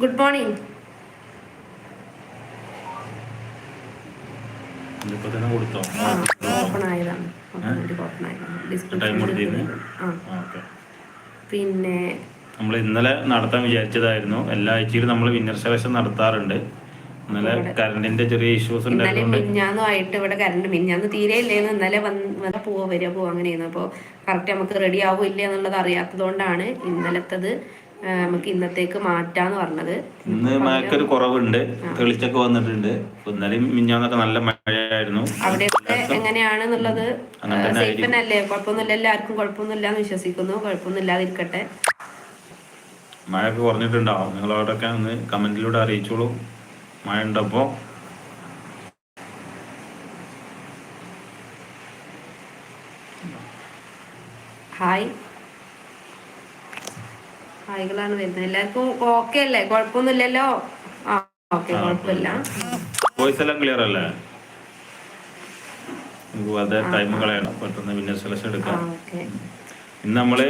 Good morning പിന്നെ നമ്മൾ ഇന്നലെ നടത്താൻ വിചാരിച്ചതായിരുന്നു. എല്ലാ ആഴ്ചയിലും നമ്മൾ വിന്നർ സെലക്ഷൻ നടത്താറുണ്ട്. ഇന്നലെ കറണ്ടിന്റെ ചെറിയ ഇഷ്യൂസ് ഇന്നലെ മിഞ്ഞാന്നും ആയിട്ട് ഇവിടെ കറണ്ട് മിഞ്ഞാന്ന് തീരെ ഇല്ലേന്ന് ഇന്നലെ വന്ന് പോവാ വരിക പോവാ അങ്ങനെയായിരുന്നു. അപ്പോൾ കറക്റ്റ് നമുക്ക് റെഡി ആവൂ ഇല്ല എന്നുള്ളത് അറിയാത്തതുകൊണ്ടാണ് ഇന്നലത്തത് നമുക്ക് ഇന്നത്തേക്ക് മാറ്റാന്ന് പറഞ്ഞത്. ഇന്ന് മഴക്കൊരു കുറവുണ്ട്. തെളിച്ചൊക്കെ വന്നിട്ടുണ്ട്. ഇന്നലെയും മിഞ്ഞാന്നൊക്കെ നല്ല മഴയായിരുന്നു. അവിടെ എങ്ങനെയാണെന്നുള്ളത്? സേഫ് തന്നെ അല്ലേ കുഴപ്പമൊന്നുമില്ല. എല്ലാവർക്കും കുഴപ്പമൊന്നുമില്ല എന്ന് വിശ്വസിക്കുന്നു. കുഴപ്പമൊന്നുമില്ലാതിരിക്കട്ടെ. മഴയൊക്കെ കുറഞ്ഞിട്ടുണ്ടാവും. നിങ്ങൾ അവിടെയൊക്കെ ഒന്ന് കമന്റിലൂടെ അറിയിച്ചോളൂ. മഴ ഉണ്ടപ്പോ ഹായ്. ഹായ്കളാണ് വരുന്നത്. എല്ലാവർക്കും ഓക്കെ അല്ലേ? കുഴപ്പമൊന്നുമില്ലല്ലോ? ആ ഓക്കെ കുഴപ്പമില്ല. വോയിസ് എല്ലാം ക്ലിയർ അല്ലേ? വെറുതെ ടൈം കളയണം. പെട്ടെന്ന് വിന്നർ സെലക്ഷൻ എടുക്കാം. ഇന്ന് നമ്മൾ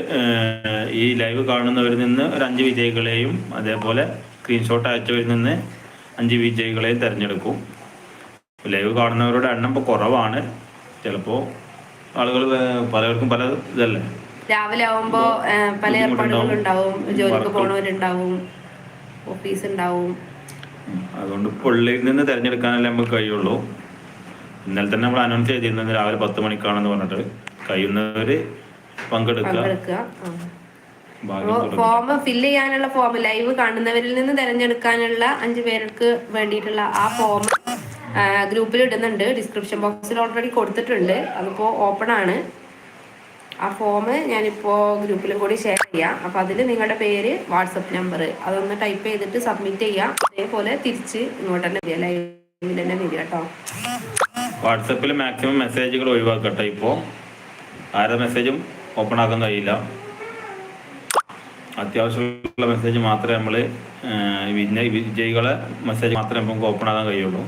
ഈ ലൈവ് കാണുന്നവരിൽ നിന്ന് ഒരു അഞ്ച് വിജയികളെയും അതേപോലെ സ്ക്രീൻഷോട്ട് അയച്ചവരിൽ നിന്ന് അഞ്ച് വിജയികളെയും തിരഞ്ഞെടുക്കും. ലൈവ് കാണുന്നവരുടെ എണ്ണം ഇപ്പോൾ കുറവാണ്. ചിലപ്പോൾ ആളുകൾ പലർക്കും പല ഇതല്ലേ? രാവിലെ ആവുമ്പോ പല ഏർപ്പാടുകളും ഉണ്ടാവും. ജോലിക്ക് പോണവരുണ്ടാവും. ഓഫീസ് ഉണ്ടാവും. അതുകൊണ്ട് പുള്ളിയിൽ നിന്ന് തിരഞ്ഞെടുക്കാനല്ലേ നമുക്ക് കഴിയുള്ളൂ. ഇന്നലെ തന്നെ നമ്മൾ അനൗൺസ് ചെയ്തിരുന്നത് രാവിലെ പത്ത് മണിക്കാണെന്ന് പറഞ്ഞിട്ട് കഴിയുന്നവര് പങ്കെടുക്കുക. ഫോം ഫില്ല് ചെയ്യാനുള്ള ഫോം ലൈവ് കാണുന്നവരിൽ നിന്ന് തിരഞ്ഞെടുക്കാനുള്ള അഞ്ചു പേർക്ക് വേണ്ടിയിട്ടുള്ള ആ ഫോം ഗ്രൂപ്പിൽ ഇടുന്നുണ്ട്. ഡിസ്ക്രിപ്ഷൻ ബോക്സിൽ ഓൾറെഡി കൊടുത്തിട്ടുണ്ട്. അതിപ്പോ ഓപ്പൺ ആണ്. ആ ഫോം ഞാനിപ്പോൾ ഗ്രൂപ്പിലും കൂടി ഷെയർ ചെയ്യാം. അപ്പോൾ അതിൽ നിങ്ങളുടെ പേര് വാട്സപ്പ് നമ്പർ അതൊന്ന് ടൈപ്പ് ചെയ്തിട്ട് സബ്മിറ്റ് ചെയ്യാം. അതേപോലെ തിരിച്ച് ഇങ്ങോട്ട് തന്നെ വരിക. ലൈവിൽ തന്നെ വരിക കേട്ടോ. വാട്സപ്പിൽ മാക്സിമം മെസ്സേജുകൾ ഒഴിവാക്കട്ടെ ഇപ്പോൾ ആരുടെ മെസ്സേജും ഓപ്പൺ ആക്കാൻ കഴിയില്ല. അത്യാവശ്യമുള്ള മെസ്സേജ് മാത്രമേ നമ്മൾ വിജയ വിജയികളെ മെസ്സേജ് മാത്രമേ നമുക്ക് ഓപ്പൺ ആക്കാൻ കഴിയുള്ളൂ.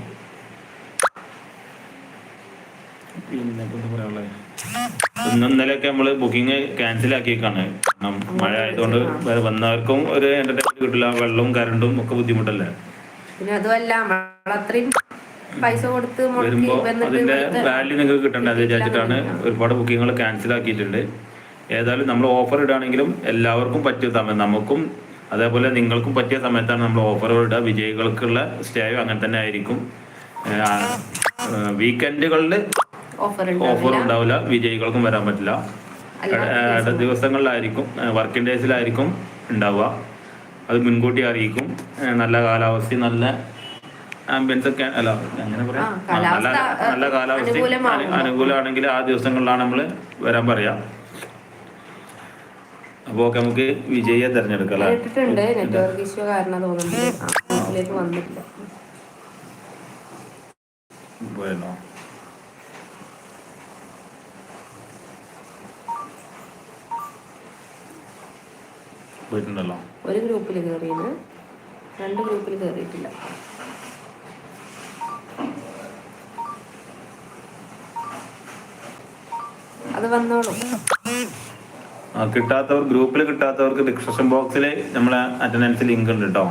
പിന്നെ എന്താ പറയാനുള്ളത് ഇന്നലെയൊക്കെ നമ്മൾ ബുക്കിംഗ് ക്യാൻസൽ ആക്കിയേക്കാണ്. കാരണം മഴ ആയതുകൊണ്ട് വന്നവർക്കും ഒരു എന്റർടൈൻമെന്റ് കിട്ടില്ല. വെള്ളവും കറണ്ടും ഒക്കെ ബുദ്ധിമുട്ടല്ലേ? പിന്നെ അതുമല്ല നമ്മളത്രയും പൈസ കൊടുത്ത് വരുമ്പോ അതിന്റെ വാല്യൂ നിങ്ങൾക്ക് കിട്ടേണ്ടത് അത് വിചാരിച്ചിട്ടാണ് ഒരുപാട് ബുക്കിങ്ങുകൾ ക്യാൻസൽ ആക്കിയിട്ടുണ്ട്. ഏതായാലും നമ്മൾ ഓഫർ ഇടുകയാണെങ്കിലും എല്ലാവർക്കും പറ്റിയ സമയം നമുക്കും അതേപോലെ നിങ്ങൾക്കും പറ്റിയ സമയത്താണ് നമ്മൾ ഓഫറുകൾ ഇടുക. വിജയികൾക്കുള്ള സ്റ്റേ അങ്ങനെ തന്നെ ആയിരിക്കും. വീക്കെൻഡുകളിൽ ഓഫർ ഉണ്ടാവില്ല വിജയികൾക്കും വരാൻ പറ്റില്ല ദിവസങ്ങളിലായിരിക്കും വർക്കിംഗ് ഡേയ്സിലായിരിക്കും ഉണ്ടാവുക അത് മുൻകൂട്ടി അറിയിക്കും നല്ല കാലാവസ്ഥ നല്ല ആംബിയൻസ് ഒക്കെ അല്ല അങ്ങനെ പറയാം നല്ല കാലാവസ്ഥ, നല്ല കാലാവസ്ഥ. അനുകൂലമാണെങ്കിൽ ആ ദിവസങ്ങളിലാണ് നമ്മൾ വരാൻ പറയാ അപ്പൊ ഓക്കെ നമുക്ക് വിജയിയെ തിരഞ്ഞെടുക്കാം നെറ്റ്വർക്ക് ഇഷ്യൂ കാരണം തോന്നുന്നുണ്ട് വന്നിട്ടില്ല പോയിട്ടുണ്ടല്ലോ ഒരു ഗ്രൂപ്പിൽ കയറിയത് രണ്ട് ഗ്രൂപ്പിൽ കയറിയിട്ടില്ല. അത് വന്നോളൂ. കിട്ടാത്തവർ ഗ്രൂപ്പിൽ കിട്ടാത്തവർക്ക് ഡിസ്ക്രിപ്ഷൻ ബോക്സിൽ നമ്മളെ അറ്റൻഡൻസ് ലിങ്ക് ഉണ്ട് കേട്ടോ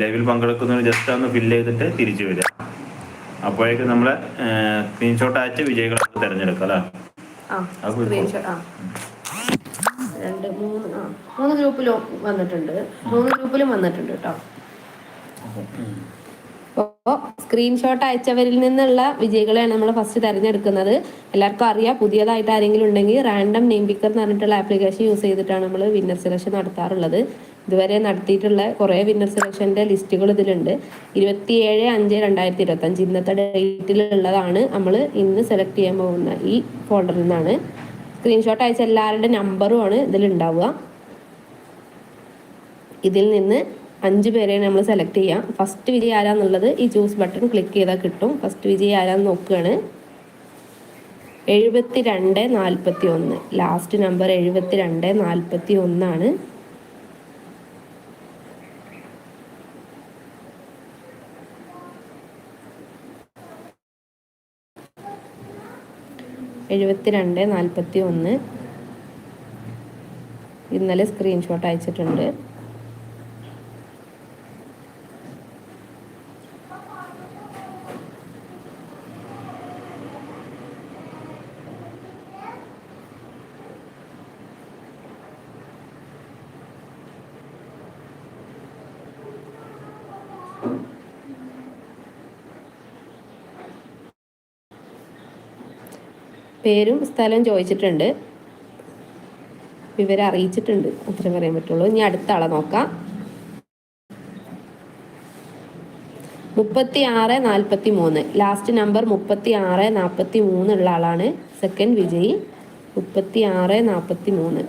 ലൈവിൽ പങ്കെടുക്കുന്നവർ ജസ്റ്റ് ഒന്ന് ഫില്ല് ചെയ്തിട്ട് തിരിച്ചു വരിക. അപ്പോഴേക്കും നമ്മളെ സ്ക്രീൻഷോട്ട് അയച്ച് വിജയികളെ തിരഞ്ഞെടുക്കാം അല്ലേ ആ അത് പോയി സ്ക്രീൻഷോട്ട് ആ രണ്ട് മൂന്ന് ഗ്രൂപ്പിലും വന്നിട്ടുണ്ട്. മൂന്ന് ഗ്രൂപ്പിലും വന്നിട്ടുണ്ട് കേട്ടോ അപ്പോൾ സ്ക്രീൻഷോട്ട് അയച്ചവരിൽ നിന്നുള്ള വിജയികളെയാണ് നമ്മൾ ഫസ്റ്റ് തിരഞ്ഞെടുക്കുന്നത്. എല്ലാവർക്കും അറിയാം. പുതിയതായിട്ട് ആരെങ്കിലും ഉണ്ടെങ്കിൽ റാൻഡം നെയിം പിക്കർ എന്ന് പറഞ്ഞിട്ടുള്ള ആപ്ലിക്കേഷൻ യൂസ് ചെയ്തിട്ടാണ് നമ്മൾ വിന്നർ സെലക്ഷൻ നടത്താറുള്ളത്. ഇതുവരെ നടത്തിയിട്ടുള്ള കുറേ വിന്നർ സെലക്ഷന്റെ ലിസ്റ്റുകൾ ഇതിലുണ്ട്. ഇരുപത്തിയേഴ് അഞ്ച് രണ്ടായിരത്തി ഇരുപത്തഞ്ച് ഇന്നത്തെ ഡേറ്റിലുള്ളതാണ് നമ്മൾ ഇന്ന് സെലക്ട് ചെയ്യാൻ പോകുന്ന ഈ ഫോൾഡറിൽ നിന്നാണ്. സ്ക്രീൻഷോട്ട് അയച്ച എല്ലാവരുടെ നമ്പറുമാണ് ഇതിലുണ്ടാവുക. ഇതിൽ നിന്ന് അഞ്ച് പേരെ നമ്മൾ സെലക്ട് ചെയ്യാം. ഫസ്റ്റ് വിജയ് ആരാന്നുള്ളത് ഈ ചൂസ് ബട്ടൺ ക്ലിക്ക് ചെയ്താൽ കിട്ടും. ഫസ്റ്റ് വിജയ് ആരാന്ന് നോക്കുകയാണ് എഴുപത്തി രണ്ട് നാൽപ്പത്തി ഒന്ന് ലാസ്റ്റ് നമ്പർ എഴുപത്തി രണ്ട് നാൽപ്പത്തി ഒന്നാണ് എഴുപത്തിരണ്ട് നാൽപ്പത്തി ഒന്ന് ഇന്നലെ സ്ക്രീൻഷോട്ട് അയച്ചിട്ടുണ്ട്. പേരും സ്ഥലവും ചോദിച്ചിട്ടുണ്ട്. വിവരം അറിയിച്ചിട്ടുണ്ട്. ഉത്തരം പറയാൻ പറ്റുള്ളൂ. ഇനി അടുത്ത ആളെ നോക്കാം. മുപ്പത്തി ആറ് നാൽപ്പത്തി മൂന്ന് ലാസ്റ്റ് നമ്പർ മുപ്പത്തി ആറ് നാൽപ്പത്തി മൂന്ന് ഉള്ള ആളാണ്. സെക്കൻഡ് വിജയി. മുപ്പത്തി ആറ് നാൽപ്പത്തി മൂന്ന്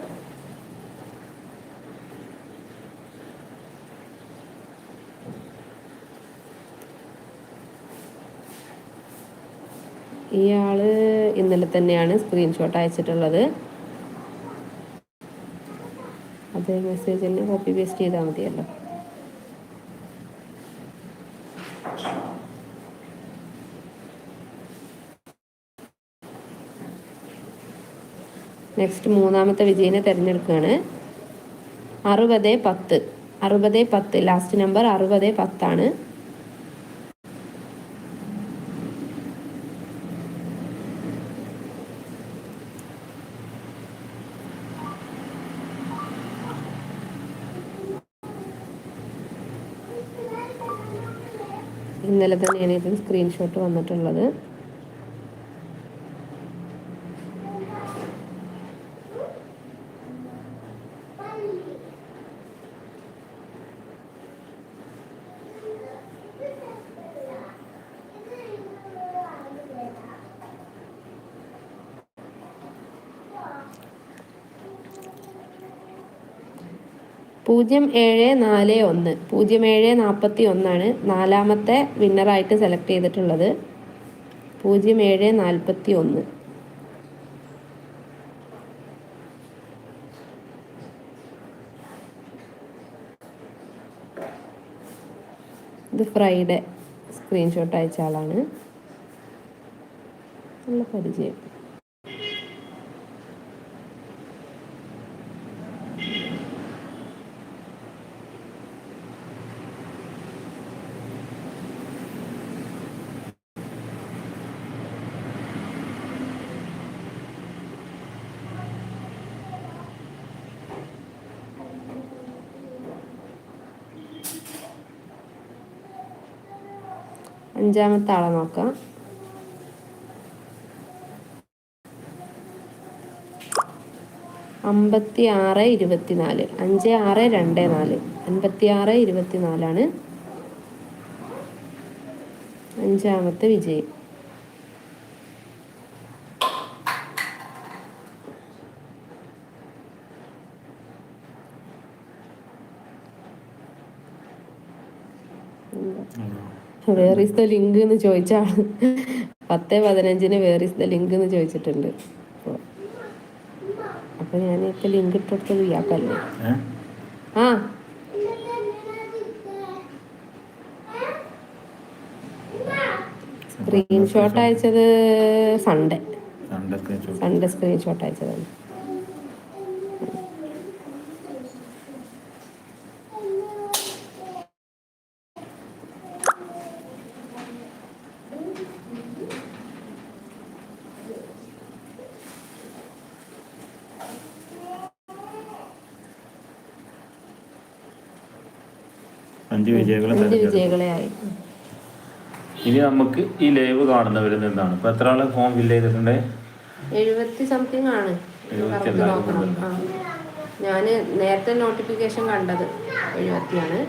ഇയാൾ ഇന്നലെ തന്നെയാണ് സ്ക്രീൻഷോട്ട് അയച്ചിട്ടുള്ളത്. അതേ മെസ്സേജ് തന്നെ കോപ്പി പേസ്റ്റ് ചെയ്താൽ മതിയല്ലോ. നെക്സ്റ്റ് മൂന്നാമത്തെ വിജയനെ തിരഞ്ഞെടുക്കുകയാണ്. അറുപത് പത്ത്. അറുപത് പത്ത്. ലാസ്റ്റ് നമ്പർ അറുപത് പത്താണ്. ഇന്നലെ തന്നെയാണ് ഇതിന് സ്ക്രീൻഷോട്ട് വന്നിട്ടുള്ളത്. പൂജ്യം ഏഴ് നാല് ഒന്ന്. പൂജ്യം ഏഴ് നാൽപ്പത്തി ഒന്നാണ് നാലാമത്തെ വിന്നറായിട്ട് സെലക്ട് ചെയ്തിട്ടുള്ളത്. പൂജ്യം ഏഴ് നാൽപ്പത്തി ഒന്ന്. ഇത് ഫ്രൈഡേ സ്ക്രീൻഷോട്ട് അയച്ച ആളാണ്. നല്ല പരിചയം അഞ്ചാമത്തെ ആളെ നോക്കാം. അമ്പത്തി ആറ് ഇരുപത്തിനാല്. അഞ്ച് ആറ് രണ്ട് നാല്. അൻപത്തി ആറ് ഇരുപത്തിനാലാണ് അഞ്ചാമത്തെ വിജയം. വേർ ഈസ് ദ ലിങ്ക് എന്ന് ചോദിച്ച പത്ത് പതിനഞ്ചിന് വേർ ഈസ് ദ ലിങ്ക് എന്ന് ചോദിച്ചിട്ടുണ്ട്. അപ്പോൾ അപ്പോൾ ഞാൻ ഇപ്പം ലിങ്ക് ഇയാൾക്കല്ലേ ഏഹ് ആ. സ്ക്രീൻഷോട്ട് അയച്ചത് സൺഡേ. Sunday screenshot അയച്ചതാണ്. അഞ്ച് വിജയികളെ അഞ്ച് വിജയികളെ ആയി. ഇനി നമുക്ക് ഈ ലൈവ് കാണുന്നവരിൽ നിന്നാണ് ഇപ്പൊ എത്ര ആൾ ഫോം ഫില്ല് ചെയ്തിട്ടുണ്ട്? എഴുപത്തി സംതിങ് ആണ്. ഞാൻ നേരത്തെ നോട്ടിഫിക്കേഷൻ കണ്ടത് എഴുപത്തിയാണ്.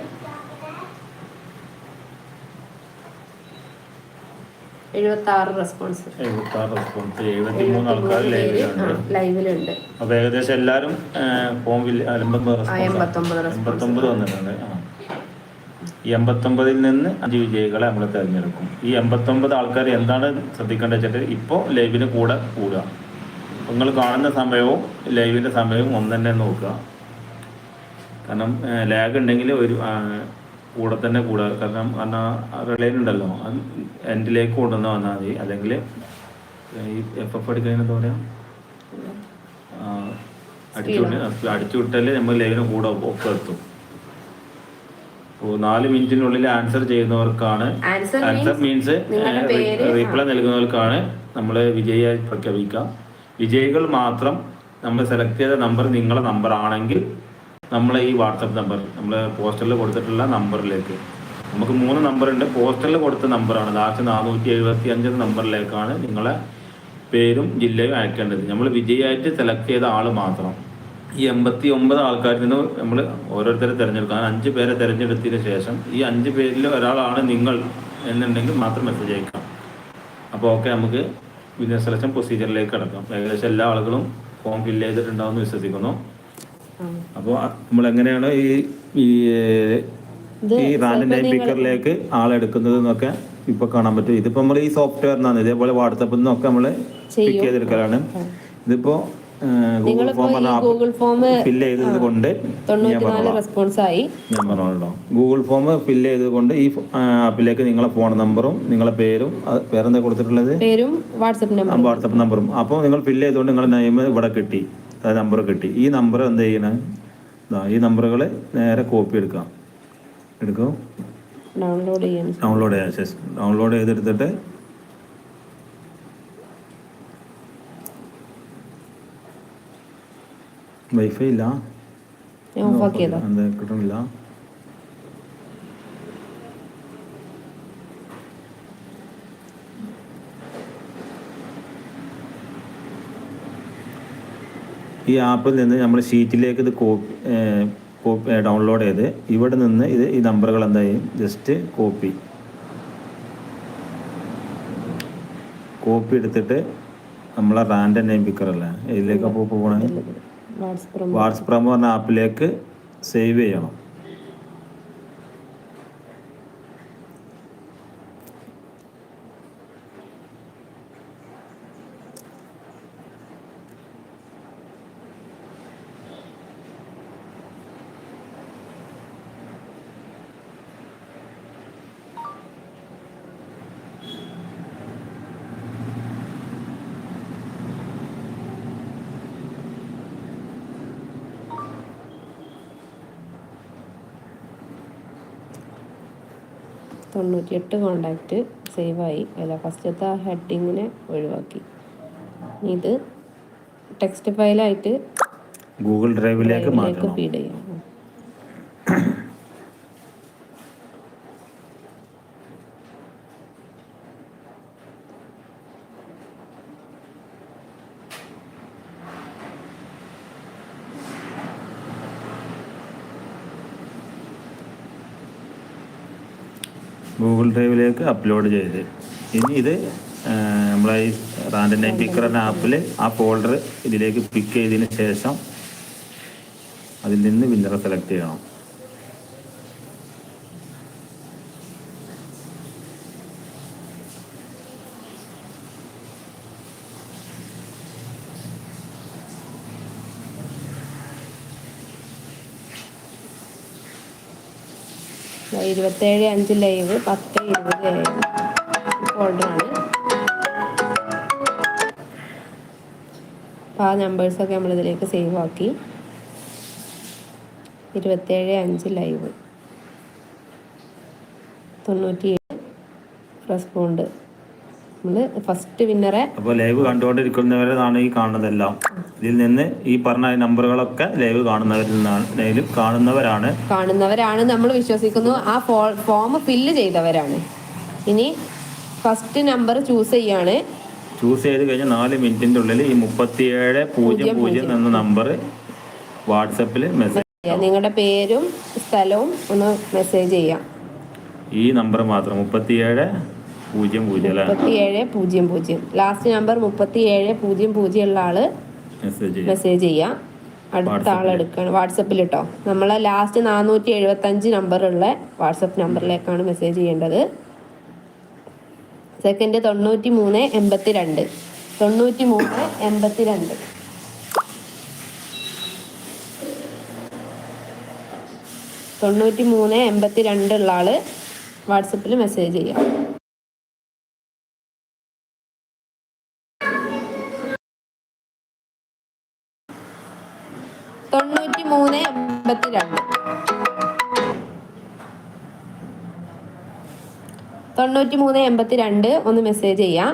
എഴുപത്തി ആറ് റെസ്പോൺസ്. എഴുപത്തി ആറ് റെസ്പോൺസ് എഴുപത്തി മൂന്ന് ആൾക്കാർ ലൈവിലുണ്ട് ലൈവിലുണ്ട്. അപ്പൊ ഏകദേശം എല്ലാരും ഫോം ഫില്ല് എൺപത്തൊമ്പത് വന്നിട്ടുണ്ട്. ആ. ഈ എൺപത്തൊമ്പതിൽ നിന്ന് അഞ്ച് വിജയികളെ നമ്മൾ തിരഞ്ഞെടുക്കും. ഈ എൺപത്തൊമ്പത് ആൾക്കാർ എന്താണ് ശ്രദ്ധിക്കേണ്ടത് വെച്ചിട്ട് ഇപ്പോൾ ലൈവിന് കൂടെ കൂടുക. നിങ്ങൾ കാണുന്ന സമയവും ലൈവിന്റെ സമയവും ഒന്ന് തന്നെ നോക്കുക. കാരണം ലാഗ് ഉണ്ടെങ്കിൽ ഒരു കൂടെ തന്നെ കൂടുക. കാരണം കാരണം റിലൈൻ ഉണ്ടല്ലോ. അത് എൻഡിലേക്ക് കൊണ്ടുവന്ന് വന്നാൽ മതി. അല്ലെങ്കിൽ ഈ എഫ് എഫ് അടിക്കുന്നതിന് എന്താ പറയുക അടിച്ചു അടിച്ചു വിട്ടാൽ നമ്മൾ ലൈവിന് കൂടെ ഒപ്പം എത്തും. നാല് മിനിറ്റിനുള്ളിൽ ആൻസർ ചെയ്യുന്നവർക്കാണ്. ആൻസർ മീൻസ് റീപ്ലൈ നൽകുന്നവർക്കാണ് നമ്മൾ വിജയിയായി പ്രഖ്യാപിക്കാം. വിജയികൾ മാത്രം നമ്മൾ സെലക്ട് ചെയ്ത നമ്പർ നിങ്ങളുടെ നമ്പർ ആണെങ്കിൽ നമ്മളെ ഈ വാട്സപ്പ് നമ്പർ നമ്മൾ പോസ്റ്ററിൽ കൊടുത്തിട്ടുള്ള നമ്പറിലേക്ക് നമുക്ക് മൂന്ന് നമ്പർ ഉണ്ട്. പോസ്റ്ററിൽ കൊടുത്ത നമ്പറാണ് ലാസ്റ്റ് നാനൂറ്റി എഴുപത്തി അഞ്ച് നമ്പറിലേക്കാണ് നിങ്ങളെ പേരും ജില്ലയും അയക്കേണ്ടത്. നമ്മൾ വിജയമായിട്ട് സെലക്ട് ചെയ്ത ആൾ മാത്രം. ഈ എൺപത്തി ഒമ്പത് ആൾക്കാരിൽ നിന്ന് നമ്മൾ ഓരോരുത്തരെ തിരഞ്ഞെടുക്കാം. അഞ്ച് പേരെ തിരഞ്ഞെടുത്തതിന് ശേഷം ഈ അഞ്ച് പേരിൽ ഒരാളാണ് നിങ്ങൾ എന്നുണ്ടെങ്കിൽ മാത്രം മെസ്സേജ് അയക്കാം. അപ്പോൾ ഓക്കെ നമുക്ക് ബിസിനസ് സെലക്ഷൻ പ്രൊസീജിയറിലേക്ക് കിടക്കാം. ഏകദേശം എല്ലാ ആളുകളും ഫോം ഫില്ല് ചെയ്തിട്ടുണ്ടാവുമെന്ന് വിശ്വസിക്കുന്നു. അപ്പോൾ നമ്മൾ എങ്ങനെയാണ് ഈ ഈ റാൻഡ് പിക്കറിലേക്ക് ആളെടുക്കുന്നത് എന്നൊക്കെ ഇപ്പൊ കാണാൻ പറ്റും. ഇതിപ്പോ നമ്മൾ ഈ സോഫ്റ്റ്വെയറിനാണ് ഇതേപോലെ വാട്സപ്പിൽ നിന്നൊക്കെ നമ്മൾ പിക്ക് ചെയ്തെടുക്കലാണ്. ഇതിപ്പോ Google form Google form fill ചെയ്തത് കൊണ്ട് റെസ്പോൺസ് ആയി. ഞാൻ പറഞ്ഞോളൂ ഗൂഗിൾ ഫോം ഫില്ല് ചെയ്തത് കൊണ്ട് ഈ ആപ്പിലേക്ക് നിങ്ങളെ ഫോൺ നമ്പറും നിങ്ങളെ പേരും പേരെന്താ കൊടുത്തിട്ടുള്ളത്? പേരും വാട്സപ്പ് നമ്പറും അപ്പോൾ നിങ്ങൾ ഫില്ല് ചെയ്തുകൊണ്ട് നിങ്ങളുടെ നെയിം ഇവിടെ കിട്ടി. അതായത് നമ്പർ കിട്ടി. ഈ നമ്പർ എന്ത് ചെയ്യണം? ഈ നമ്പറുകൾ നേരെ കോപ്പി എടുക്കാം എടുക്കും. ഡൗൺലോഡ് ചെയ്യാം. ഡൗൺലോഡ് ചെയ്യാം. ഡൗൺലോഡ് ചെയ്തെടുത്തിട്ട് വൈഫൈ ഇല്ല. ഞാൻ ഓഫ് ആക്കിയതാ. എന്താ കിട്ടണില്ല ഈ ആപ്പിൽ നിന്ന് നമ്മൾ ഷീറ്റിലേക്ക് ഇത് കോപ്പി ഡൗൺലോഡ് ചെയ്ത് ഇവിടെ നിന്ന് ഇത് ഈ നമ്പറുകൾ എന്തായും? ജസ്റ്റ് കോപ്പി കോപ്പി എടുത്തിട്ട് നമ്മളെ റാൻഡം നെയിം പിക്കറല്ലേ ഇതിലേക്ക് അപ്പോൾ പോകണേ വാട്സപ്പ് പ്രമോ എന്ന ആപ്പിലേക്ക് സേവ് ചെയ്യണം. തൊണ്ണൂറ്റിയെട്ട് കോണ്ടാക്റ്റ് സേവായി അല്ല ഫസ്റ്റത്തെ ആ ഹെഡിങ്ങിനെ ഒഴിവാക്കി. ഇത് ടെക്സ്റ്റ് ഫയലായിട്ട് ഗൂഗിൾ ഡ്രൈവിലേക്ക് ഫീഡ് ചെയ്യാം ഗൂഗിൾ അപ്ലോഡ് ചെയ്ത്. ഇനി ഇത് നമ്മളെ ഈ റാൻഡം നൈൻ പിക്കർ എന്ന ആപ്പിൽ ആ ഫോൾഡർ ഇതിലേക്ക് പിക്ക് ചെയ്തതിന് ശേഷം അതിൽ നിന്ന് വിന്നറെ സെലക്ട് ചെയ്യണം. ഇരുപത്തേഴ് അഞ്ച് ലൈവ് പത്ത് ഇരുപത് അപ്പോൾ ആ നമ്പേഴ്സൊക്കെ നമ്മളിതിലേക്ക് സേവ് ആക്കി. ഇരുപത്തേഴ് അഞ്ച് ലൈവ് തൊണ്ണൂറ്റിയേഴ് റെസ്പോണ്ട് നമ്മൾ ഫസ്റ്റ് വിന്നറെ അപ്പോൾ ലൈവ് കണ്ടുകൊണ്ടിരിക്കുന്നവരാണ് ഈ കാണുന്നതെല്ലാം. ഇതിൽ നിന്ന് ഈ പറഞ്ഞ നമ്പറുകളൊക്കെ ലൈവ് കാണുന്നവരിൽ നിന്നാണ് കാണുന്നവരാണ്. കാണുന്നവരാണ് നമ്മൾ വിശ്വസിക്കുന്നു. ആ ഫോം ഫില്ല് ചെയ്തവരാണ്. ഇനി ഫസ്റ്റ് നമ്പർ ചൂസ് ചെയ്യാണ്. ചൂസ് ചെയ്ത് കഴിഞ്ഞാൽ നാല് മിനിറ്റിന്റെ ഉള്ളിൽ ഈ മുപ്പത്തിയേഴ് പൂജ്യം പൂജ്യം എന്ന നമ്പർ വാട്സപ്പിൽ മെസ്സേജ് നിങ്ങളുടെ പേരും സ്ഥലവും ഒന്ന് മെസ്സേജ് ചെയ്യാം. ഈ നമ്പർ മാത്രം മുപ്പത്തിയേഴ് പൂജ്യം പൂജ്യം അല്ലേ? മുപ്പത്തിയേഴ് പൂജ്യം പൂജ്യം. ലാസ്റ്റ് നമ്പർ മുപ്പത്തിയേഴ് പൂജ്യം പൂജ്യം ഉള്ള ആൾ മെസ്സേജ് ചെയ്യാം. അടുത്ത ആൾ എടുക്കണം വാട്സപ്പിൽ കേട്ടോ നമ്മളെ ലാസ്റ്റ് നാനൂറ്റി എഴുപത്തി അഞ്ച് നമ്പറുള്ള വാട്സപ്പ് നമ്പറിലേക്കാണ് മെസ്സേജ് ചെയ്യേണ്ടത് സെക്കൻഡ് തൊണ്ണൂറ്റി മൂന്ന് എൺപത്തി രണ്ട് തൊണ്ണൂറ്റി മൂന്ന് എൺപത്തി രണ്ട് തൊണ്ണൂറ്റി മൂന്ന് എൺപത്തി രണ്ടുള്ള ആൾ വാട്സപ്പിൽ മെസ്സേജ് ചെയ്യാം തൊണ്ണൂറ്റി മൂന്ന് എൺപത്തി രണ്ട് തൊണ്ണൂറ്റി മൂന്ന് എൺപത്തി രണ്ട് ഒന്ന് മെസ്സേജ് ചെയ്യാം.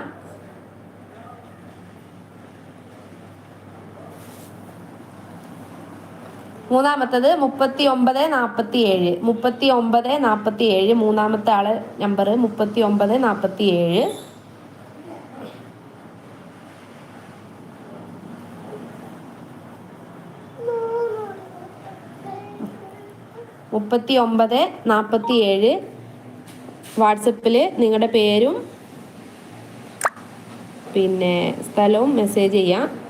മൂന്നാമത്തത് മുപ്പത്തി ഒമ്പത് നാൽപ്പത്തി ഏഴ് മുപ്പത്തി ഒമ്പത് നാൽപ്പത്തി ഏഴ് മൂന്നാമത്തെ ആൾ നമ്പർ മുപ്പത്തി ഒമ്പത് നാൽപ്പത്തി ഏഴ് മുപ്പത്തി ഒമ്പത് നാൽപ്പത്തി ഏഴ് വാട്സപ്പിൽ നിങ്ങളുടെ പേരും പിന്നെ സ്ഥലവും മെസ്സേജ് ചെയ്യാം.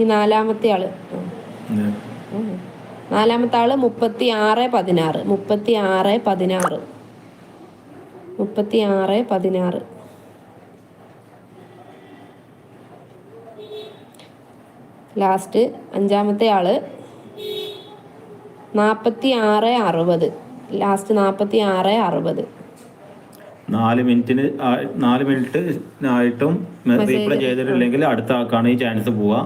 ഈ നാലാമത്തെ ആൾ. നാലാമത്തെ ആൾ മുപ്പത്തി ആറ് പതിനാറ്. മുപ്പത്തി ആറ് പതിനാറ്. മുപ്പത്തി ആറ് പതിനാറ്. ലാസ്റ്റ് അഞ്ചാമത്തെ ആൾ നാൽപ്പത്തി ആറ് അറുപത്. ലാസ്റ്റ് നാൽപ്പത്തി ആറ് അറുപത്. നാല് മിനിറ്റിന് നാല് മിനിറ്റ് ആയിട്ടും റീപ്ലൈ ചെയ്തിട്ടില്ലെങ്കിൽ അടുത്ത ആൾക്കാണ് ഈ ചാൻസ് പോവാ.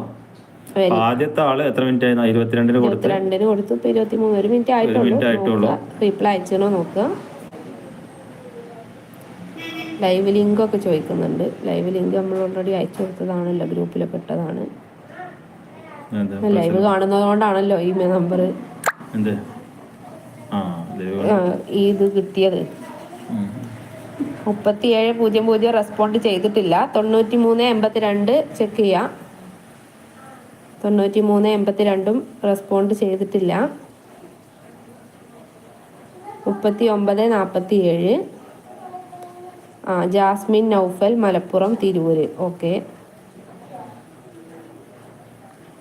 ആദ്യത്തെ ആൾ എത്ര മിനിറ്റ് ആയിരുന്നു ഇരുപത്തിരണ്ടിന് കൊടുത്തു? രണ്ടിന് കൊടുത്തു. ഇപ്പൊ ഇരുപത്തി മൂന്ന് ഒരു മിനിറ്റ് ആയിട്ടുള്ളൂ. റീപ്ലൈ അയച്ചോ നോക്കുക. ലൈവ് ലിങ്ക് ഒക്കെ ചോദിക്കുന്നുണ്ട്. ലൈവ് ലിങ്ക് നമ്മൾ ഓൾറെഡി അയച്ചു കൊടുത്തതാണല്ലോ. ഗ്രൂപ്പിലൊക്കെ ഇട്ടതാണ് ലൈവ് കാണുന്നതുകൊണ്ടാണല്ലോ ഈ നമ്പർ എന്ത്. ഇത് കിട്ടിയത്. ഉം. മുപ്പത്തിയേഴ് പൂജ്യം പൂജ്യം റെസ്പോണ്ട് ചെയ്തിട്ടില്ല. തൊണ്ണൂറ്റി മൂന്ന് എൺപത്തിരണ്ട് ചെക്ക് ചെയ്യാം. തൊണ്ണൂറ്റി മൂന്ന് എൺപത്തിരണ്ടും റെസ്പോണ്ട് ചെയ്തിട്ടില്ല. മുപ്പത്തി ഒമ്പത് നാൽപ്പത്തി ഏഴ് ആ ജാസ്മിൻ നൗഫൽ മലപ്പുറം തിരൂര്. ഓക്കെ.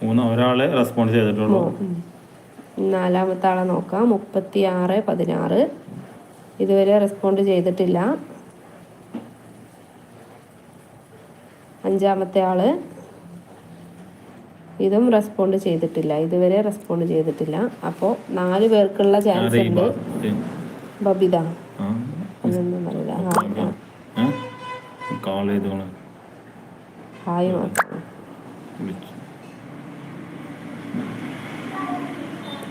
ഒരാൾ റെസ്പോണ്ട് ചെയ്തിട്ടുള്ളൂ. നാലാമത്തെ ആളെ നോക്കാം. മുപ്പത്തി ആറ് പതിനാറ്. ഇതുവരെ റെസ്പോണ്ട് ചെയ്തിട്ടില്ല. അഞ്ചാമത്തെ ആൾ. ഇതും റെസ്പോണ്ട് ചെയ്തിട്ടില്ല. ഇതുവരെ റെസ്പോണ്ട് ചെയ്തിട്ടില്ല. അപ്പോൾ നാല് പേർക്കുള്ള ചാൻസ്. ഉണ്ട്. ബബിത. അതൊന്നും അറിയില്ല ഹായ് മാത്രം.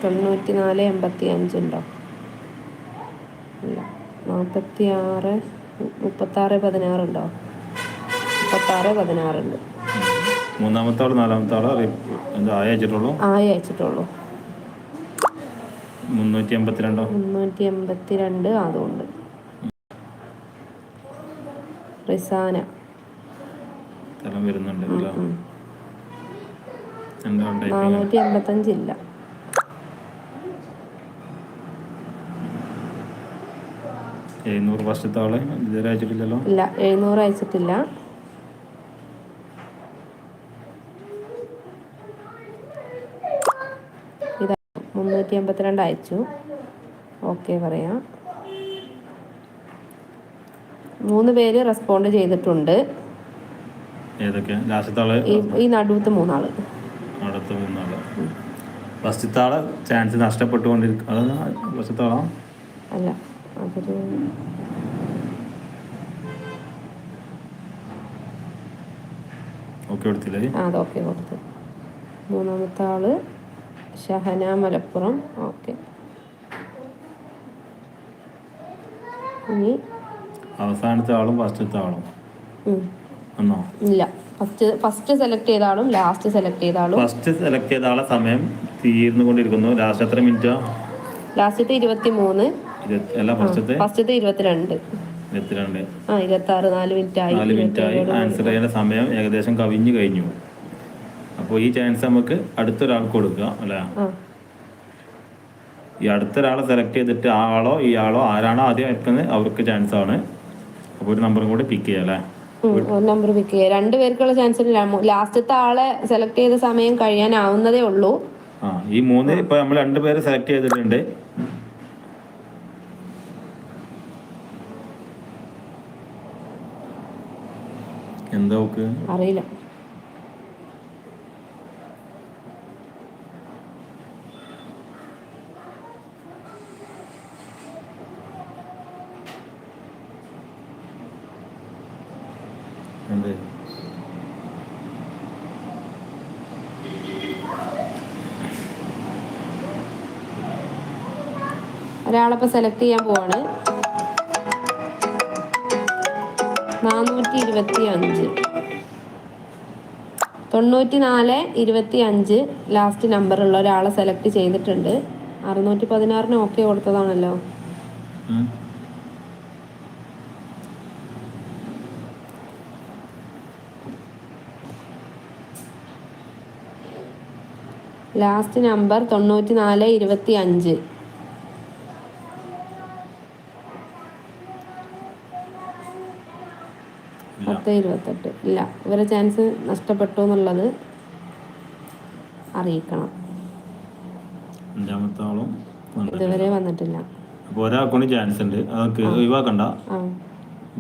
തൊണ്ണൂറ്റി നാല് എൺപത്തി അഞ്ചുണ്ടോ ഇല്ല നാൽപ്പത്തി ആറ് മുപ്പത്താറ് പതിനാറുണ്ടോ മുപ്പത്താറ് പതിനാറുണ്ട് മൂന്നാമത്തെ ആൾ നാലാമത്തെ എന്താ ആയ അയച്ചിട്ടുള്ളൂ? ആയി അയച്ചിട്ടുള്ളൂ. മുന്നൂറ്റി എൺപത്തിരണ്ടോ മുന്നൂറ്റി എൺപത്തിരണ്ട് അതുകൊണ്ട് റിസാന തലം വരുന്നുണ്ട് നാനൂറ്റി എൺപത്തഞ്ചില്ല എഴുന്നൂറ് വർഷത്തോളം ഇതുവരെ അയച്ചിട്ടില്ലല്ലോ? ഇല്ല എഴുന്നൂറ് അയച്ചിട്ടില്ല. ഇതാ മുന്നൂറ്റി എൺപത്തിരണ്ട് അയച്ചു. ഓക്കെ പറയാം. മൂന്ന് പേര് റെസ്പോണ്ട് ചെയ്തിട്ടുണ്ട്. ഏതൊക്കെ? ലാസ്റ്റത്തെ ആൾ? ഈ നടുവത്തെ മൂന്നാൾ. അടുത്ത മൂന്നാൾ. ചാൻസ് നഷ്ടപ്പെട്ടുകൊണ്ടിരിക്കും അത് അല്ല അതൊരു ഓക്കെ കൊടുത്തു. മൂന്നാമത്തെ ആൾ ഷഹന മലപ്പുറം. ഓക്കെ. ഇനി അവസാനത്തെ ആളും ഫസ്റ്റത്തെ ആളും. ഇല്ല. ഫസ്റ്റ് ഫസ്റ്റ് സെലക്ട് ചെയ്ത ആളും ലാസ്റ്റ് സെലക്ട് ചെയ്ത ആളും. ഫസ്റ്റ് സെലക്ട് ചെയ്ത ആളെ സമയം തീർന്നുകൊണ്ടിരിക്കുന്നു. ലാസ്റ്റ് എത്ര മിനിറ്റാ? ലാസ്റ്റത്തെ ഇരുപത്തി മൂന്ന് ഫസ്റ്റത്തെ ഇരുപത്തിരണ്ട്. ഇരുപത്തിരണ്ട്. ആ ഇരുപത്തി ആറ് നാല് മിനിറ്റ് ആയി നാല് മിനിറ്റ്. ആയി ആൻസർ ചെയ്യേണ്ട സമയം ഏകദേശം കവിഞ്ഞു കഴിഞ്ഞു. അപ്പോൾ ഈ ചാൻസ് നമുക്ക് അടുത്തൊരാൾക്ക് കൊടുക്കുക അല്ലേ? ഈ അടുത്തൊരാളെ സെലക്ട് ചെയ്തിട്ട് ആ ആളോ ഈ ആളോ ആരാണോ ആദ്യം എത്തുന്നത് അവർക്ക് ചാൻസ് ആണ്. അപ്പോൾ ഒരു നമ്പറും കൂടി പിക്ക് ചെയ്യാം അല്ലേ? ഒരു നമ്പർ പിക്ക് ചെയ്യുക രണ്ട് പേർക്കുള്ള ചാൻസ് ലാസ്റ്റത്തെ ആളെ സെലക്ട് ചെയ്ത സമയം കഴിയാനാവുന്നതേ ഉള്ളൂ. ആ ഈ മൂന്ന് ഇപ്പൊ നമ്മൾ രണ്ടുപേരെ സെലക്ട് ചെയ്തിട്ടുണ്ട്. എന്താ നോക്ക്? അറിയില്ല. എന്ത്? ഒരാളപ്പോൾ സെലക്ട് ചെയ്യാൻ പോവാണ്. നാനൂറ്റി ഇരുപത്തി അഞ്ച് തൊണ്ണൂറ്റി നാല് ഇരുപത്തി അഞ്ച് ലാസ്റ്റ് നമ്പറുള്ള ഒരാളെ സെലക്ട് ചെയ്തിട്ടുണ്ട്. അറുന്നൂറ്റി പതിനാറിന് ഓക്കെ കൊടുത്തതാണല്ലോ. ലാസ്റ്റ് നമ്പർ തൊണ്ണൂറ്റി നാല് ഇരുപത്തി അഞ്ച് പത്ത് ഇരുപത്തെട്ട്. ഇല്ല ഇവരെ ചാൻസ് നഷ്ടപ്പെട്ടു എന്നുള്ളത് അറിയിക്കണം. അഞ്ചാമത്തെ ആളും. ഇതുവരെ വന്നിട്ടില്ല. അപ്പോൾ ഒരാൾക്കൂടി ചാൻസ് ഉണ്ട്. അതൊക്കെ ഒഴിവാക്കണ്ട.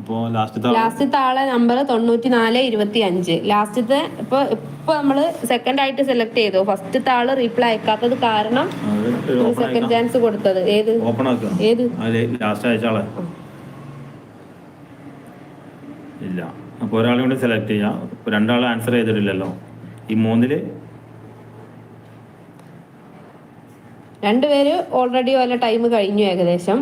ഇപ്പോൾ ലാസ്റ്റത്തെ ലാസ്റ്റത്തെ ആളെ നമ്പർ തൊണ്ണൂറ്റി നാല് ഇരുപത്തി അഞ്ച് ലാസ്റ്റത്തെ ഇപ്പൊ ഇപ്പൊ നമ്മൾ സെക്കൻഡ് ആയിട്ട് സെലക്ട് ചെയ്തു. ഫസ്റ്റത്തെ ആൾ റീപ്ലൈ അയക്കാത്തത് കാരണം സെക്കൻഡ് ചാൻസ് കൊടുത്തത്. ഏത്? ഓപ്പൺ ആക്കുക ഏത്? ലാസ്റ്റ് അയച്ച ആളെ ഇല്ല അപ്പോൾ ഒരാളെ കൂടി സെലക്ട് ചെയ്യാം. രണ്ടാൾ ആൻസർ ചെയ്തിട്ടില്ലല്ലോ. ഈ മൂന്നിൽ രണ്ടുപേര് ഓൾറെഡി വല്ല ടൈം കഴിഞ്ഞു ഏകദേശം.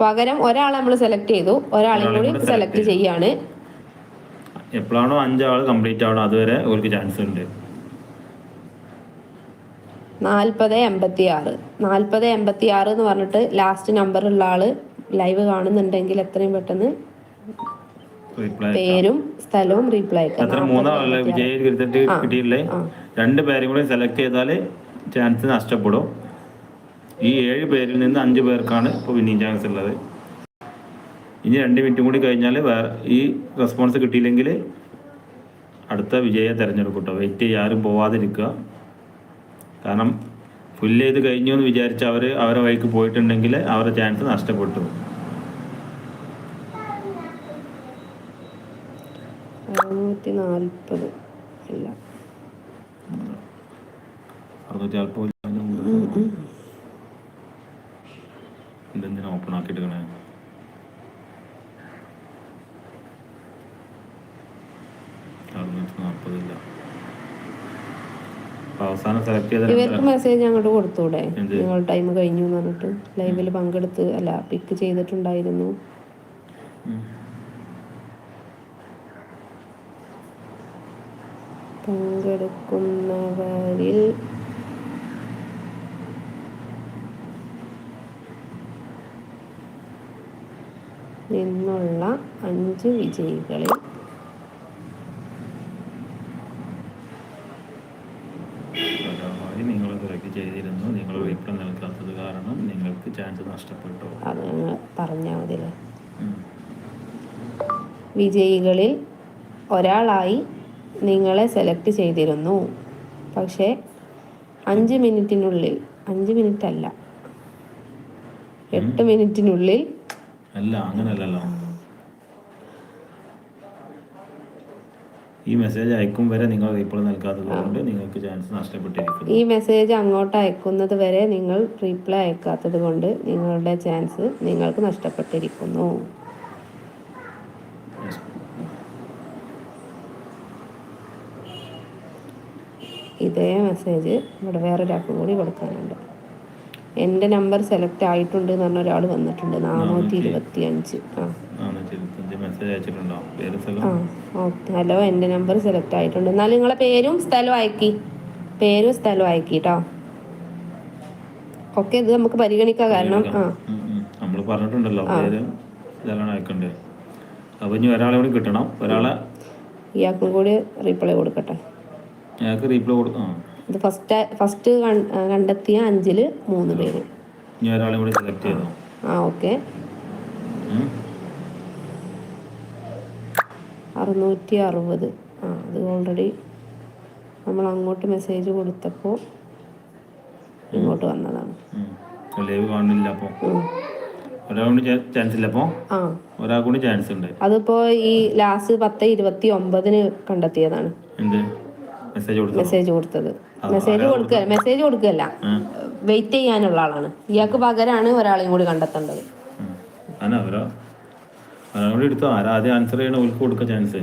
പകരം ഒരാളെ നമ്മൾ സെലക്ട് ചെയ്തു. ഒരാളെയും കൂടി സെലക്ട് ചെയ്യാണ്. എപ്പോഴാണോ അഞ്ചാൾ കംപ്ലീറ്റ് ആവണം അതുവരെ അവർക്ക് ചാൻസ് ഉണ്ട്. നാൽപ്പത് എൺപത്തി ആറ് നാൽപ്പത് എൺപത്തി ആറ് എന്ന് പറഞ്ഞിട്ട് ലാസ്റ്റ് നമ്പറുള്ള ആൾ ലൈവ് കാണുന്നുണ്ടെങ്കിൽ എത്രയും പെട്ടെന്ന് പേരും സ്ഥലവും റീപ്ലൈ അത്ര മൂന്നാളല്ലേ? വിജയ് ഇരുത്തിട്ട് കിട്ടിയില്ലേ? രണ്ട് പേരും കൂടി സെലക്ട് ചെയ്താൽ ചാൻസ് നഷ്ടപ്പെടും. ഈ ഏഴ് പേരിൽ നിന്ന് അഞ്ച് പേർക്കാണ് ഇപ്പോൾ വിന്നിങ് ചാൻസ് ഉള്ളത്. ഇനി രണ്ട് മിനിറ്റും കൂടി കഴിഞ്ഞാൽ വേറെ ഈ റെസ്പോൺസ് കിട്ടിയില്ലെങ്കിൽ അടുത്ത വിജയെ തിരഞ്ഞെടുക്കും കേട്ടോ വെയിറ്റ് ചെയ്യുക ആരും പോവാതിരിക്കുക കാരണം ഫുൾ ചെയ്ത് കഴിഞ്ഞു എന്ന് വിചാരിച്ച് അവർ അവരെ വഴിക്ക് പോയിട്ടുണ്ടെങ്കിൽ അവരുടെ ചാൻസ് നഷ്ടപ്പെട്ടു. അറുന്നൂറ്റി നാൽപ്പത് അല്ല അറുന്നൂറ്റി നാൽപ്പത് ഇതെന്തിനാ ഓപ്പൺ ചെയ്ത ഇവർക്ക് മെസ്സേജ് അങ്ങോട്ട് കൊടുത്തൂടെ? നിങ്ങൾ ടൈം കഴിഞ്ഞു എന്ന് പറഞ്ഞിട്ട് ലൈവിൽ പങ്കെടുത്ത് അല്ല പിക്ക് ചെയ്തിട്ടുണ്ടായിരുന്നു. പങ്കെടുക്കുന്നവരിൽ നിന്നുള്ള അഞ്ച് വിജയികളിൽ നിങ്ങൾ ചെയ്തിരുന്നു. നിങ്ങൾ റീപ്ലൈ നൽകാത്തത് കാരണം നിങ്ങൾക്ക് ചാൻസ് നഷ്ടപ്പെട്ടു? അത് പറഞ്ഞാൽ മതിയല്ലേ? വിജയികളിൽ ഒരാളായി നിങ്ങളെ സെലക്ട് ചെയ്തിരുന്നു. പക്ഷേ അഞ്ച് മിനിറ്റിനുള്ളിൽ അഞ്ച് മിനിറ്റ് അല്ല എട്ട് മിനിറ്റിനുള്ളിൽ അല്ല അങ്ങനല്ലല്ലോ. ഈ മെസ്സേജ് അയക്കും വരെ നിങ്ങൾ റീപ്ലൈ നൽകാത്തത് കൊണ്ട് നിങ്ങൾക്ക് ചാൻസ് നഷ്ടപ്പെട്ടിരിക്കുന്നു. ഈ മെസ്സേജ് അങ്ങോട്ട് അയക്കുന്നത് വരെ നിങ്ങൾ റീപ്ലൈ അയക്കാത്തത് കൊണ്ട് നിങ്ങളുടെ ചാൻസ് നിങ്ങൾക്ക് നഷ്ടപ്പെട്ടിരിക്കുന്നു. ഇതേ മെസ്സേജ് ഇവിടെ വേറൊരാൾക്കും കൂടി കൊടുക്കാനുണ്ട്. എന്റെ നമ്പർ സെലക്ട് ആയിട്ടുണ്ട് എന്ന് പറഞ്ഞ ഒരാൾ വന്നിട്ടുണ്ട്. നാനൂറ്റി ഇരുപത്തി അഞ്ച് ആ ഓക്കെ. ഹലോ എന്റെ നമ്പർ സെലക്ട് ആയിട്ടുണ്ട്. എന്നാലും നിങ്ങളെ പേരും സ്ഥലവും അയക്കി. പേരും സ്ഥലവും അയക്കി കേട്ടോ ഓക്കെ ഇത് നമുക്ക് പരിഗണിക്കാം കാരണം ആ. നമ്മൾ പറഞ്ഞിട്ടുണ്ടല്ലോ അപ്പൊ ഇനി ഒരാളെ കൂടി കിട്ടണം. ഒരാളെ ഇയാൾക്കും കൂടി റീപ്ലൈ കൊടുക്കട്ടെ. ഞങ്ങൾക്ക് റീപ്ലൈ കൊടുക്കും ഇത് ഫസ്റ്റ് ഫസ്റ്റ് കണ്ടെത്തിയ അഞ്ചിൽ മൂന്ന് പേര്. ഇനി ഒരാളെ കൂടി സെലക്ട് ചെയ്തോ? ആ ഓക്കെ. അറുന്നൂറ്റി അറുപത് ആ അത് ഓൾറെഡി നമ്മൾ അങ്ങോട്ട് മെസ്സേജ് കൊടുത്തപ്പോൾ ഇങ്ങോട്ട് വന്നതാണ്. ലൈവ് കാണുന്നില്ല അപ്പോൾ ഇല്ല ചാൻസ് ഉണ്ട്. അതിപ്പോ ഈ ലാസ്റ്റ് പത്ത് ഇരുപത്തി ഒമ്പതിന് കണ്ടെത്തിയതാണ്. എന്ത്? മെസ്സേജ് മെസ്സേജ് കൊടുത്തത്. മെസ്സേജ് കൊടുക്കുക മെസ്സേജ് കൊടുക്കുകയല്ല വെയിറ്റ് ചെയ്യാനുള്ള ആളാണ്. ഇയാൾക്ക് പകരമാണ് ഒരാളെയും കൂടി കണ്ടെത്തേണ്ടത്. എടുത്തോ? ആദ്യം ആൻസർ ചെയ്യണ? ഓൾക്ക് കൊടുക്കുക ചാൻസ്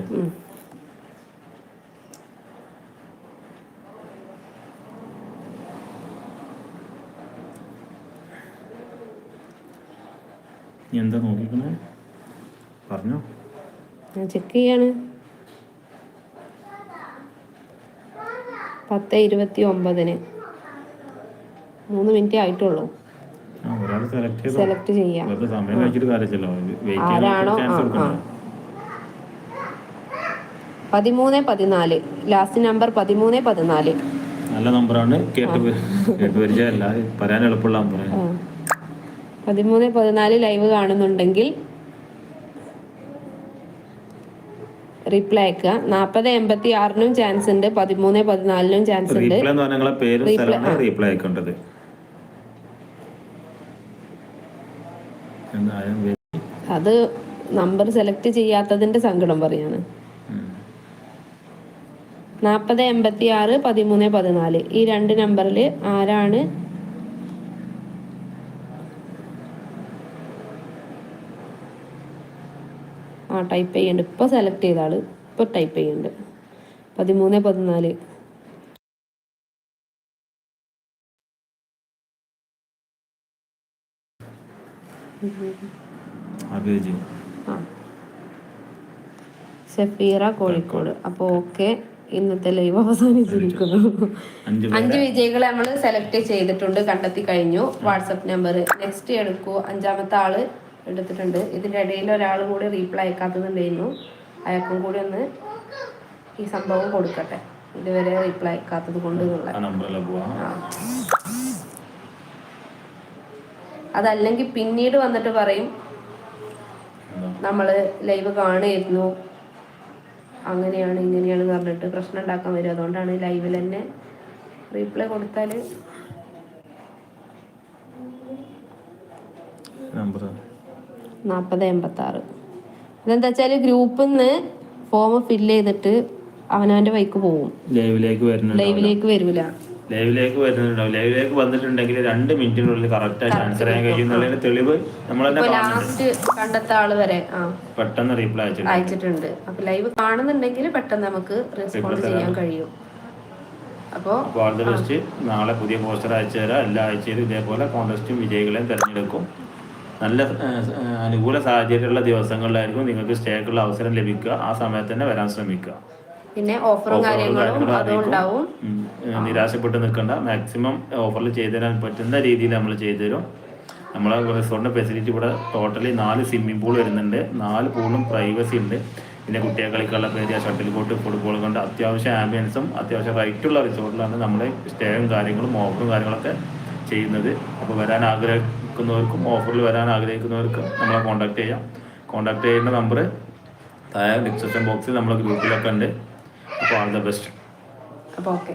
എന്താ നോക്കിക്കണേ? പറഞ്ഞോ. ചെക്ക് ചെയ്യാണ്. പത്ത് ഇരുപത്തി ഒമ്പതിന് മൂന്ന് മിനിറ്റ് ആയിട്ടുള്ളൂ. സെലക്ട് ചെയ്യാം. ആരാണോ? പതിമൂന്ന് പതിനാല്. ലാസ്റ്റ് നമ്പർ പതിമൂന്ന് പതിനാല്. നല്ല നമ്പറാണ്. കേട്ട്. പതിമൂന്ന് പതിനാല് ലൈവ് കാണുന്നുണ്ടെങ്കിൽ റിപ്ലൈ അയക്കുക. നാൽപ്പത് എൺപത്തി ആറിനും ചാൻസ് ഉണ്ട്. പതിമൂന്ന് പതിനാലിനും ചാൻസ് ഉണ്ട്. റീപ്ലൈ അയക്കേണ്ടത്. അത് നമ്പർ സെലക്ട് ചെയ്യാത്തതിന്റെ സങ്കടം പറയാണ്. നാപ്പത് നാൽപ്പത് എൺപത്തി ആറ് പതിമൂന്ന് പതിനാല്. ഈ രണ്ട് നമ്പറിൽ ആരാണ് ആ ടൈപ്പ് ചെയ്യുന്നുണ്ട് ഇപ്പോൾ സെലക്ട് ചെയ്ത ആൾ ഇപ്പോൾ ടൈപ്പ് ചെയ്യുന്നുണ്ട് പതിമൂന്ന് പതിനാല്. സഫീറ കോഴിക്കോട്. അപ്പോൾ ഓക്കെ. ഇന്നത്തെ ലൈവ് അവസാനിച്ചിരിക്കുന്നു. അഞ്ച് അഞ്ച് വിജയികളെ നമ്മൾ സെലക്ട് ചെയ്തിട്ടുണ്ട്. കണ്ടെത്തി കഴിഞ്ഞു. വാട്സപ്പ് നമ്പർ നെക്സ്റ്റ് എടുക്കൂ. അഞ്ചാമത്തെ ആൾ. എടുത്തിട്ടുണ്ട്. ഇതിന്റെ ഇടയിൽ ഒരാൾ കൂടി റീപ്ലൈ അയക്കാത്തതുണ്ടായിരുന്നു. അയാൾക്കും കൂടി ഒന്ന് ഈ സംഭവം കൊടുക്കട്ടെ. ഇതുവരെ റീപ്ലൈ അയക്കാത്തത് കൊണ്ട്. അതല്ലെങ്കിൽ പിന്നീട് വന്നിട്ട് പറയും നമ്മൾ നമ്മൾ ലൈവ് കാണുമായിരുന്നു. അങ്ങനെയാണ് ഇങ്ങനെയാണ് പറഞ്ഞിട്ട് പ്രശ്നം ഉണ്ടാക്കാൻ വരും. അതുകൊണ്ടാണ് ലൈവിൽ തന്നെ റീപ്ലൈ കൊടുത്താൽ. നമ്പർ നാൽപ്പത് എൺപത്താറ്. ഇതെന്താ വെച്ചാൽ ഗ്രൂപ്പിൽ നിന്ന് ഫോം ഫില്ല് ചെയ്തിട്ട് അവനവന്റെ വൈക്ക് പോവും. ലൈവിലേക്ക് വരുന്നില്ല ലൈവിലേക്ക് വരില്ല ലൈവിലേക്ക് വരുന്നുണ്ടാവും ലൈവിലേക്ക് വന്നിട്ടുണ്ടെങ്കിൽ രണ്ട് മിനിറ്റിനുള്ളിൽ കറക്റ്റ് ആയിട്ട് ആൻസർ ചെയ്യാൻ കഴിയുന്നുള്ളതിന്റെ തെളിവ് നമ്മൾ ലാസ്റ്റ് കണ്ടെത്ത ആൾ വരെ പെട്ടെന്ന് റീപ്ലൈ അയച്ചിട്ടുണ്ട്. അപ്പൊ ലൈവ് കാണുന്നുണ്ടെങ്കിൽ പെട്ടെന്ന് നമുക്ക് റെസ്പോണ്ട് ചെയ്യാൻ കഴിയും. അപ്പോ അപ്പോൾ ഓൾ ദി ബെസ്റ്റ് നാളെ പുതിയ പോസ്റ്റർ അയച്ചു തരാം എല്ലാ ആഴ്ചയിലും ഇതേപോലെ കോൺടെസ്റ്റും വിജയികളെയും തിരഞ്ഞെടുക്കും. നല്ല അനുകൂല സാഹചര്യമുള്ള ദിവസങ്ങളിലായിരിക്കും നിങ്ങൾക്ക് സ്റ്റേക്കുള്ള അവസരം ലഭിക്കുക. ആ സമയത്ത് തന്നെ വരാൻ ശ്രമിക്കുക. പിന്നെ ഓഫറും കാര്യങ്ങളും അതും ഉണ്ടാവും. നിരാശപ്പെട്ട് നിൽക്കണ്ട. മാക്സിമം ഓഫറിൽ ചെയ്തു തരാൻ പറ്റുന്ന രീതിയിൽ നമ്മൾ ചെയ്തു തരും നമ്മളെ റിസോർട്ടിന്റെ ഫെസിലിറ്റി ഇവിടെ ടോട്ടലി നാല് സ്വിമ്മിംഗ് പൂൾ വരുന്നുണ്ട്. നാല് പൂളും പ്രൈവസി ഉണ്ട്. പിന്നെ കുട്ടിയെ കളിക്കാനുള്ള പേരിയ ഷട്ടിൽ കോട്ട് ഫുട്ബോൾ കൊണ്ട് അത്യാവശ്യം ആംബിയൻസും അത്യാവശ്യം റൈറ്റുള്ള റിസോർട്ടിലാണ് നമ്മൾ സ്റ്റേയും കാര്യങ്ങളും ഓഫറും കാര്യങ്ങളൊക്കെ ചെയ്യുന്നത്. അപ്പോൾ വരാൻ ആഗ്രഹിക്കുന്നവർക്കും ഓഫറിൽ വരാൻ ആഗ്രഹിക്കുന്നവർക്കും നമ്മളെ കോൺടാക്ട് ചെയ്യാം. കോൺടാക്ട് ചെയ്യേണ്ട നമ്പർ താഴെ ഡിസ്ക്രിപ്ഷൻ ബോക്സിൽ നമ്മളെ ഗ്രൂപ്പിലൊക്കെ ഉണ്ട്. അപ്പോൾ ആൾ ദ ബെസ്റ്റ് അപ്പോൾ ഓക്കെ